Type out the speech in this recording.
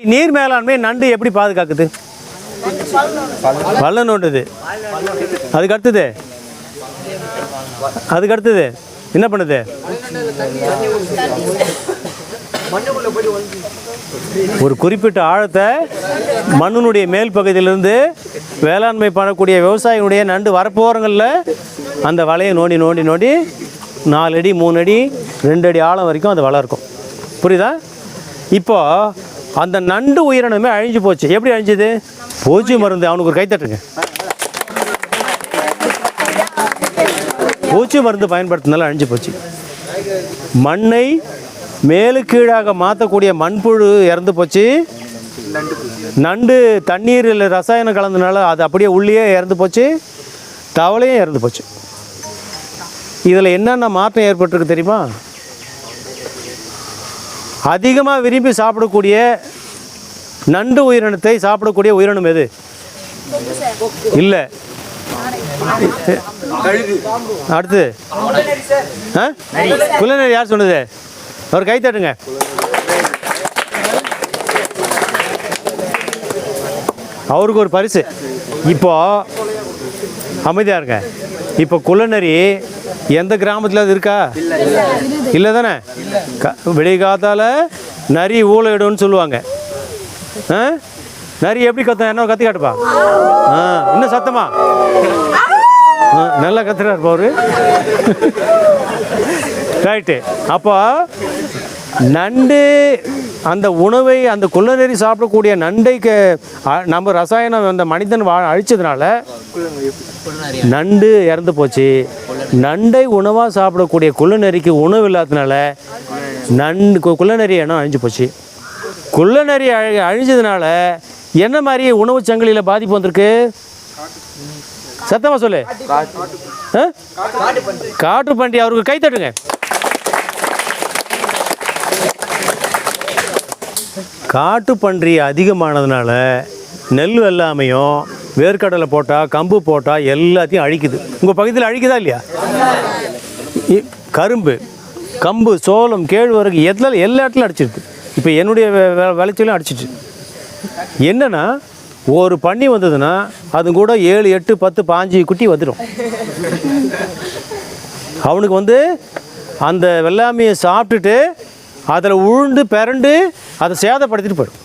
நீர் மேலாண்மை நண்டு எப்படி பாதுகாக்குது? பள்ள நோண்டுது அதுக்கு அடுத்தது? அதுக்கு அடுத்தது? என்ன பண்ணுது? ஒரு குறிப்பிட்ட ஆழத்தை மண்ணினுடைய மேல் பகுதியிலிருந்து வேளாண்மை பண்ணக்கூடிய விவசாயினுடைய நண்டு வரப்போகிறங்களில் அந்த வலையை நோண்டி நோண்டி நோண்டி நாலு அடி மூணு அடி ரெண்டு அடி ஆழம் வரைக்கும் அது வளர்க்கும். புரியுதா? இப்போ அந்த நண்டு உயிரினமே அழிஞ்சு போச்சு. எப்படி அழிஞ்சது? பூச்சி மருந்து. அவனுக்கு ஒரு கைத்தட்டுங்க பூச்சி மருந்து பயன்படுத்தினால அழிஞ்சு போச்சு. மண்ணை மேலு கீழாக மாற்றக்கூடிய மண்புழு இறந்து போச்சு. நண்டு தண்ணீரில் ரசாயனம் கலந்தனால அது அப்படியே உள்ளே இறந்து போச்சு. தவளையும் இறந்து போச்சு. இதில் என்னென்ன மாற்றம் ஏற்பட்டிருக்கு தெரியுமா? அதிகமாக விரும்பி சாப்பிடக்கூடிய நண்டு உயிரினத்தை சாப்பிடக்கூடிய உயிரினம் எது? இல்லை. அடுத்து. ஆ? குள்ளநரி யார் சொன்னது? அவர் கை தட்டுங்க. அவருக்கு ஒரு பரிசு. இப்போ அமைதியாக இருங்க. இப்போ குள்ளநரி எந்த கிராமத்தில் அது இருக்கா? இல்லை தானே? க நரி ஊழையிடும்னு சொல்லுவாங்க. ஆ? நரி எப்படி கத்த என்ன கத்தி காட்டுப்பா? ஆ இன்னும் சத்தமா? நல்லா கத்துறாரு பாரு. ரைட்டு அப்போ நண்டு அந்த உணவை அந்த குள்ளநெறி சாப்பிடக்கூடிய நண்டைக்கு நம்ம ரசாயனம் அந்த மனிதன் வா அழிச்சதுனால நண்டு இறந்து போச்சு. நண்டை உணவாக சாப்பிடக்கூடிய குள்ளநெறிக்கு உணவு இல்லாததுனால நண்டு குள்ளநெறி இனம் அழிஞ்சு போச்சு. குள்ளநெறி அழி அழிஞ்சதுனால என்ன மாதிரி உணவு சங்கிலியில் பாதிப்பு வந்திருக்கு? சத்தமா சொல்லு? காட்டு பண்டி அவருக்கு கை தட்டுங்க. காட்டு பன்றி அதிகமானதுனால நெல் வெள்ளாமையும் வேர்க்கடலை போட்டால் கம்பு போட்டால் எல்லாத்தையும் அழிக்குது. உங்கள் பகுதியில் அழிக்குதா இல்லையா? இ- கரும்பு கம்பு சோளம் கேழ்வரகு எதில் எல்லா இடத்துலையும் அடிச்சிருக்கு. இப்போ என்னுடைய விளைச்சலும் அடிச்சிச்சு என்னென்னா ஒரு பண்ணி வந்ததுன்னா அது கூட ஏழு எட்டு பத்து பாஞ்சு குட்டி வந்துடும். அவனுக்கு வந்து அந்த வெள்ளாமையை சாப்பிட்டுட்டு அதில் உழுந்து பிறண்டு அதை சேதப்படுத்திட்டு போயிடும்.